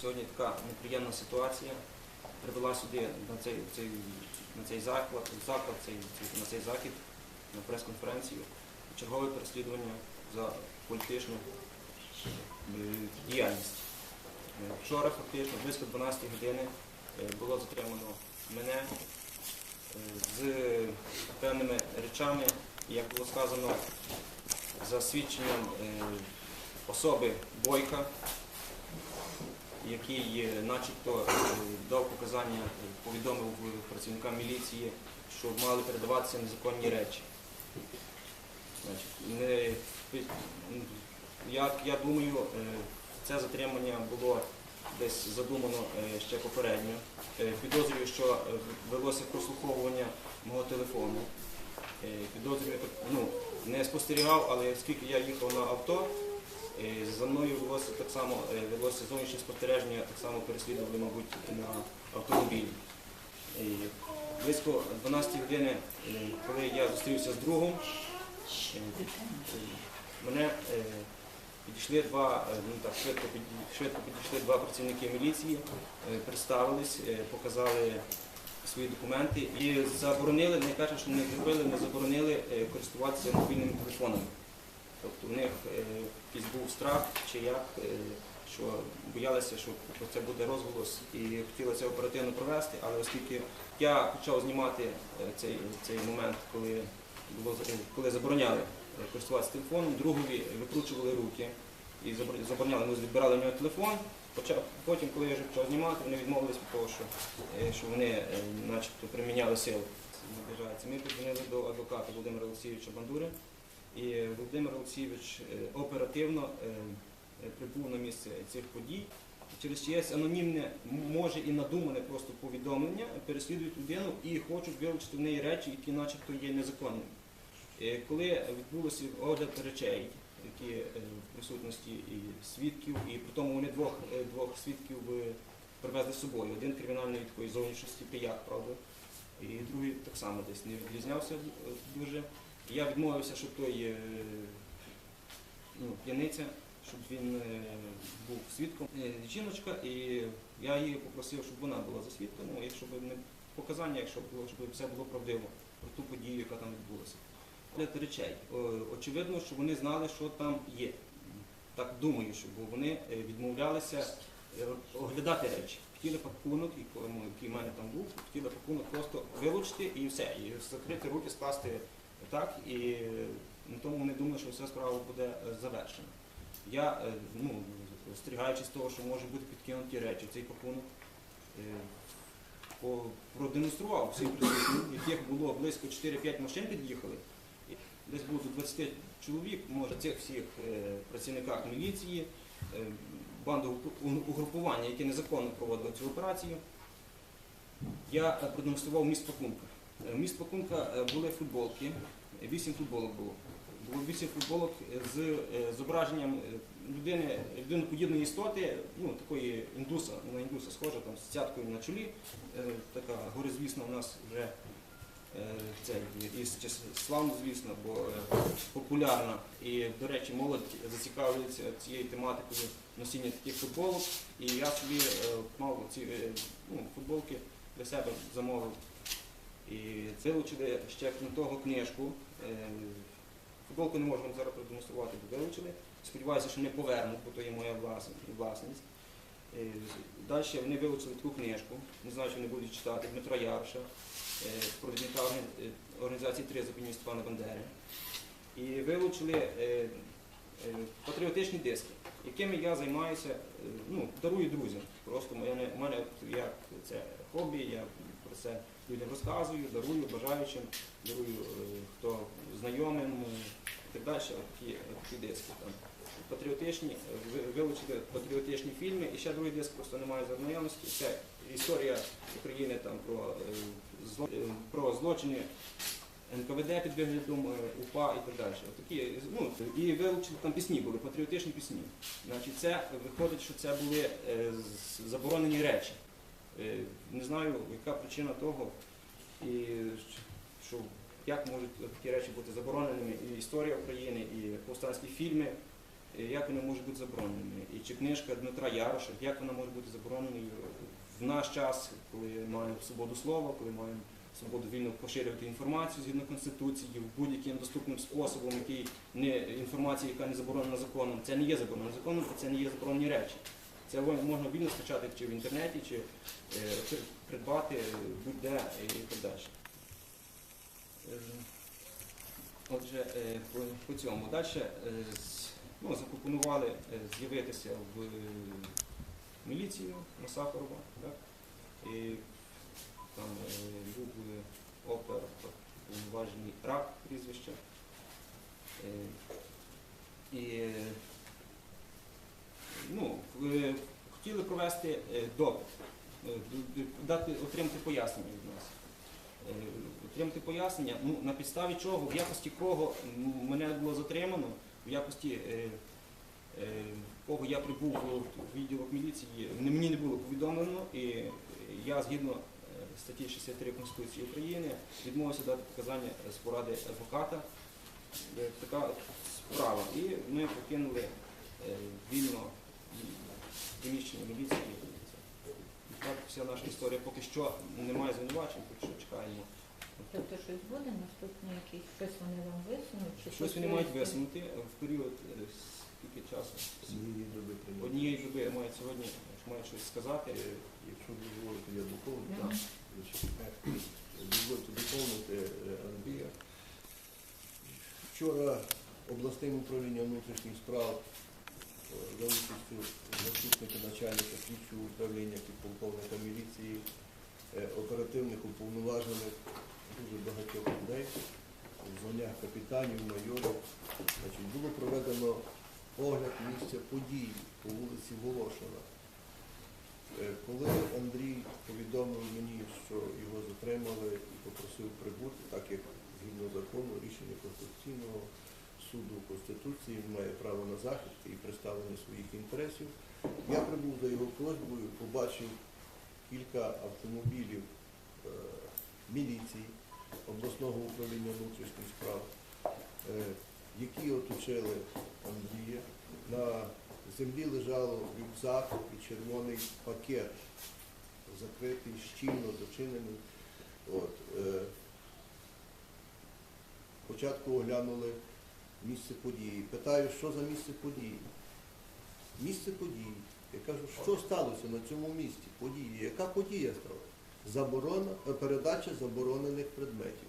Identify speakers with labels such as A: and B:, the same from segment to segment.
A: Сьогодні така неприємна ситуація. Привела сюди на цей, цей, на цей заклад, заклад цей, на цей захід, на прес-конференцію, чергове переслідування за політичну е, діяльність. Вчора фактично близько 12 години е, було затримано мене е, з певними речами, як було сказано, за свідченням особи Бойка, який е, начебто е, дав показання, е, повідомив працівникам міліції, що мали передаватися незаконні речі. Значить, не, я, я думаю, це затримання було десь задумано ще попередньо. Підозрюю, що велося прослуховування мого телефону. Підозрюю, ну, не спостерігав, але оскільки я їхав на авто, за мною велося так само е, велося зовнішнє спостереження, так само переслідували, мабуть, на автомобілі. Е, Близько 12 години, е, коли я зустрівся з другом, е, е, мене е, підійшли два, е, ну так, швидко, швидко підійшли два працівники міліції, е, представились, е, показали свої документи і заборонили, кажуть, що не зробили, не заборонили е, користуватися мобільними телефонами. Тобто в них е, якийсь був страх чи як, е, що боялися, що це буде розголос і хотіли це оперативно провести, але оскільки я почав знімати е, цей, цей момент, коли, було, коли забороняли користуватися телефоном, другові викручували руки і забороняли, ми відбирали в нього телефон. Потім, коли я вже почав знімати, вони відмовились від того, що, що вони начебто приміняли силу. Ми подзвонили до адвоката Володимира Олексійовича Бандури. І Володимир Олексійович е, оперативно е, е, прибув на місце цих подій. Через чиєсь анонімне, може і надумане просто повідомлення, переслідують людину і хочуть вилучити в неї речі, які начебто є незаконними. Коли відбулося огляд речей, які в присутності і свідків, і при тому вони двох, двох свідків привезли з собою. Один кримінальної такої зовнішності пияк, правда, і другий так само десь не відрізнявся дуже. Я відмовився, щоб той е, ну, п'яниця, щоб він е, був свідком. Е, Жіночка, і я її попросив, щоб вона була за свідком, ну, якщо б не показання, якщо було, щоб все було правдиво про ту подію, яка там відбулася. Огляд речей. Очевидно, що вони знали, що там є. Так думаю, що бо вони відмовлялися оглядати речі. Хотіли пакунок, який який в мене там був, хотіли пакунок просто вилучити і все, і закрити руки, скласти так, і тому вони думали, що вся справа буде е, завершена. Я, е, ну, остерігаючись того, що може бути підкинуті речі, цей пакунок, е, продемонстрував всім присутнім, яких було близько 4-5 машин під'їхали. Десь було до 20 чоловік, може цих всіх працівниках міліції, банду угрупування, яке незаконно проводило цю операцію. Я продемонстрував міст пакунка. Е, Вміст пакунка е, були футболки, вісім футболок було. Було вісім футболок з е, зображенням людини, людиноподібної істоти, ну такої індуса, на індуса схожа, там з цяткою на чолі. Така горизвісна у нас вже це час- славно, звісно, бо популярна. І, до речі, молодь зацікавлюється цією тематикою носіння таких футболок. І я собі мав ці ну, футболки для себе замовив. І вилучили ще крім того книжку. Е, Футболку не можу зараз продемонструвати, бо вилучили. Сподіваюся, що не повернуть, бо то є моя власність. Е, Далі вони вилучили таку книжку, не знаю, чи вони будуть читати, Дмитра Ярша, е, провідника організації «Три зупинів Степана Бандери. І вилучили патріотичні диски, якими я займаюся, ну, дарую друзям. Просто в мене як це хобі, я про це людям розказую, дарую бажаючим, дарую е, хто знайомим е, і так далі, такі, такі диски. Там. Патріотичні, е, ви- вилучили патріотичні фільми, і ще другий диск просто немає за наявності. Це історія України там, про, зло- про злочини НКВД під виглядом УПА і так далі. Такі, ну, і вилучили там пісні були, патріотичні пісні. Значить, це виходить, що це були заборонені речі. Е, Не знаю, яка причина того, і що як можуть такі речі бути забороненими. І історія України, і повстанські фільми, е, як вони можуть бути забороненими. І чи книжка Дмитра Яроша, як вона може бути забороненою в наш час, коли маємо свободу слова, коли маємо свободу вільно поширювати інформацію згідно Конституції будь-яким доступним способом, який не інформація, яка не заборонена законом. Це не є забороненим законом, це не є заборонені речі. Це можна вільно скачати чи в інтернеті, чи е, придбати е, будь-де і так далі. Е, Отже, по, цьому. Далі ну, запропонували з'явитися в міліцію на Сахарова. Так? І там був опер, повноважений рак прізвище. Е, І ну, е, хотіли провести е, допит, е, дати, отримати пояснення від нас. Отримати пояснення, ну, на підставі чого, в якості кого мене було затримано, в якості кого я прибув в відділок міліції, мені не було повідомлено, і я згідно статті 63 Конституції України відмовився дати показання з поради адвоката. Така справа. І ми покинули вільно приміщення міліції. І Так, вся наша історія поки що немає звинувачень, поки що чекаємо.
B: Тобто щось буде наступне якісь, щось вони вам висунуть? Чи
A: Щось вони мають висунути в період е, скільки часу?
C: Цієї доби прийняття.
A: Однієї доби мають сьогодні мають щось сказати.
C: Е, Якщо дозволите, я доповню.
B: Мгм.
C: Значить, е, Дозвольте доповнити е, Андрія. Вчора обласним управлінням внутрішніх справ е, за участю заступника начальника слідчого управління підполковника міліції, е, оперативних уповноважених дуже багатьох людей в званнях капітанів, майорів. Значить, було проведено огляд місця події по вулиці Волошина. Е, Коли Андрій повідомив мені, що його затримали і попросив прибути, так як згідно закону, рішення Конституційного суду Конституції має право на захист і представлення своїх інтересів, я прибув за його просьбою, побачив кілька автомобілів е, міліції обласного управління внутрішніх справ, е, які оточили Андрія. На землі лежало рюкзак і червоний пакет, закритий, щільно зачинений. От, е, спочатку оглянули місце події. Питаю, що за місце події? Місце події. Я кажу, що сталося на цьому місці події? Яка подія сталася? Заборона, е, передача заборонених предметів.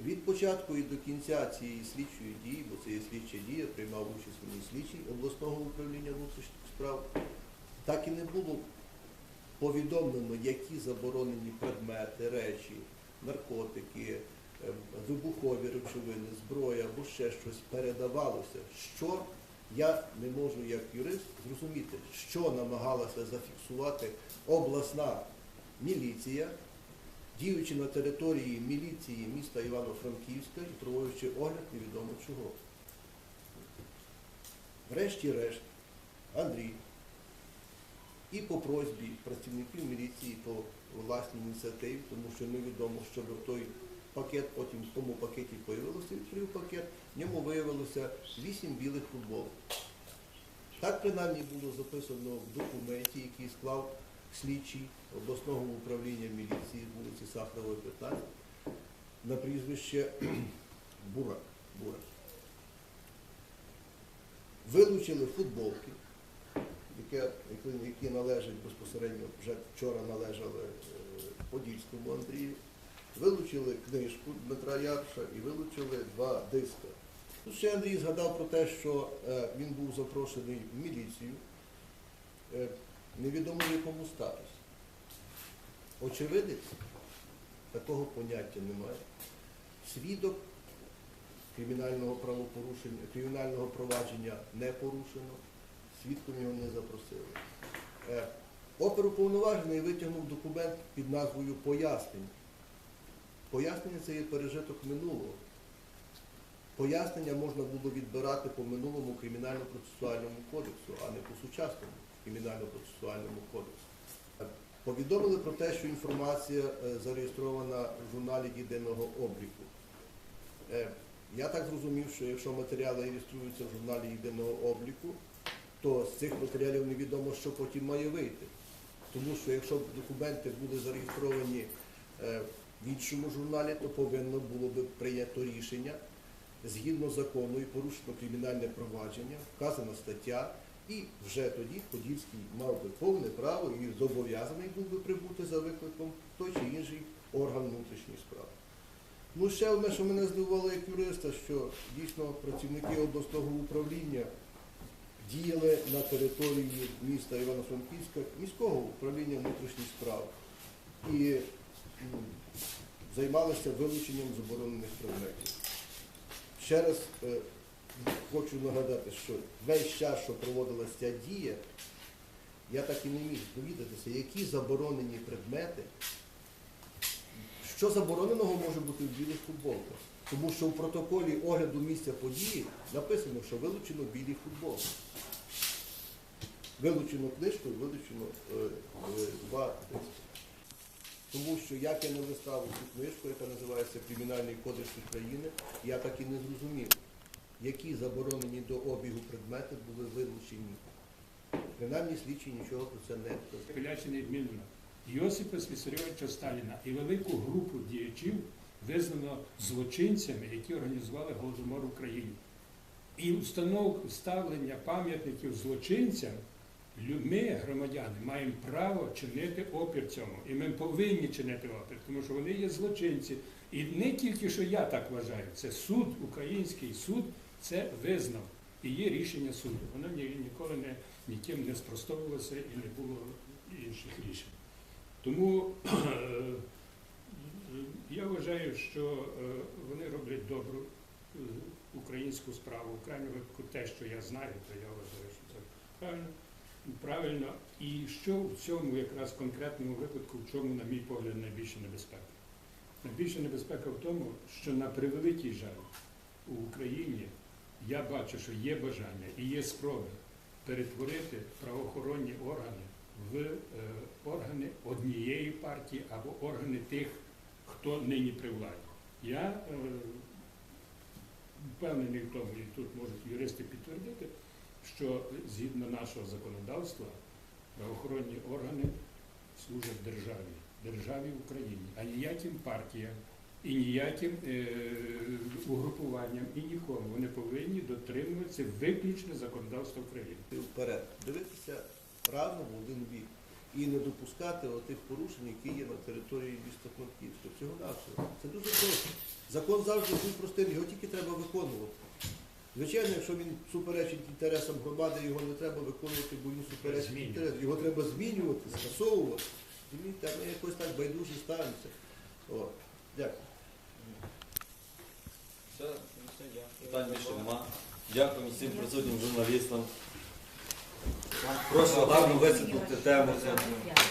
C: Від початку і до кінця цієї слідчої дії, бо це є слідча дія, приймав участь ній слідчий обласного управління внутрішніх справ, так і не було повідомлено, які заборонені предмети, речі, наркотики, вибухові речовини, зброя або ще щось передавалося. Що я не можу як юрист зрозуміти, що намагалася зафіксувати обласна міліція, діючи на території міліції міста Івано-Франківська і проводячи огляд невідомо чого. Врешті-решт, Андрій і по просьбі працівників міліції по власній ініціативі, тому що невідомо, що в той пакет, потім в тому пакеті появилося, відкрив пакет, в ньому виявилося вісім білих футболок. Так принаймні було записано в документі, який склав слідчий обласного управління міліції вулиці Сахарової, 15, на прізвище Бурак. Бурак. Вилучили футболки, які, які належать безпосередньо, вже вчора належали е, Подільському Андрію. Вилучили книжку Дмитра Ярша і вилучили два диска. Тут ще Андрій згадав про те, що е, він був запрошений в міліцію. Е, невідомо в якому статусі. Очевидець такого поняття немає. Свідок кримінального правопорушення, кримінального провадження не порушено, свідком його не запросили. Е, Оперуповноважений витягнув документ під назвою Пояснення. Пояснення це є пережиток минулого. Пояснення можна було відбирати по минулому кримінально-процесуальному кодексу, а не по сучасному кримінально-процесуальному кодексу. Повідомили про те, що інформація е, зареєстрована в журналі єдиного обліку. Е, Я так зрозумів, що якщо матеріали реєструються в журналі єдиного обліку, то з цих матеріалів невідомо, що потім має вийти. Тому що якщо документи були зареєстровані е, в іншому журналі, то повинно було би прийнято рішення згідно закону і порушено кримінальне провадження, вказана стаття, і вже тоді Подільський мав би повне право і зобов'язаний був би прибути за викликом той чи інший орган внутрішніх справ. Ну, ще одне, що мене здивувало як юриста, що дійсно працівники обласного управління діяли на території міста Івано-Франківська міського управління внутрішніх справ і займалися вилученням заборонених предметів. Ще раз е, хочу нагадати, що весь час, що проводилася ця дія, я так і не міг довідатися, які заборонені предмети, що забороненого може бути в білих футболках. Тому що в протоколі огляду місця події написано, що вилучено білі футболки. Вилучено книжку, вилучено е, е, два диски. Тому що як я не листав цю книжку, яка називається Кримінальний кодекс України, я так і не зрозумів, які заборонені до обігу предмети були вилучені. Принаймні слідчі нічого про це не казали.
D: Пилячина Йосипа Слісарьовича Сталіна і велику групу діячів визнано злочинцями, які організували Голодомор в Україні. І установ ставлення пам'ятників злочинцям ми, громадяни, маємо право чинити опір цьому. І ми повинні чинити опір, тому що вони є злочинці. І не тільки що я так вважаю, це суд, український суд це визнав. І є рішення суду. Воно ні, ніколи не, ніким не спростовувалося і не було інших рішень. Тому я вважаю, що е, вони роблять добру е, українську справу. В крайньому випадку те, що я знаю, то я вважаю, що це правильно. Правильно, і що в цьому якраз конкретному випадку, в чому, на мій погляд, найбільша небезпека? Найбільша небезпека в тому, що на превеликий жаль у Україні я бачу, що є бажання і є спроби перетворити правоохоронні органи в е, органи однієї партії або органи тих, хто нині при владі. Я е, впевнений в тому, і тут можуть юристи підтвердити, що згідно нашого законодавства правоохоронні органи служать державі, державі Україні, а ніяким партіям і ніяким е, угрупуванням і нікому. Вони повинні дотримуватися виключно законодавства України.
C: вперед, дивитися равно в один бік і не допускати отих порушень, які є на території міста Франківська. Всього навсього. Це дуже просто. Закон завжди був простим, його тільки треба виконувати. Звичайно, якщо він суперечить інтересам громади, його не треба виконувати, бо він суперечить інтересам. Його треба змінювати, скасовувати. Розумієте, ми якось так байдуже ставимося. О, дякую.
A: Все, все, дякую.
E: Питань більше нема. Дякую всім присутнім журналістам. Прошу гарно висвітлити тему.
B: Дякую.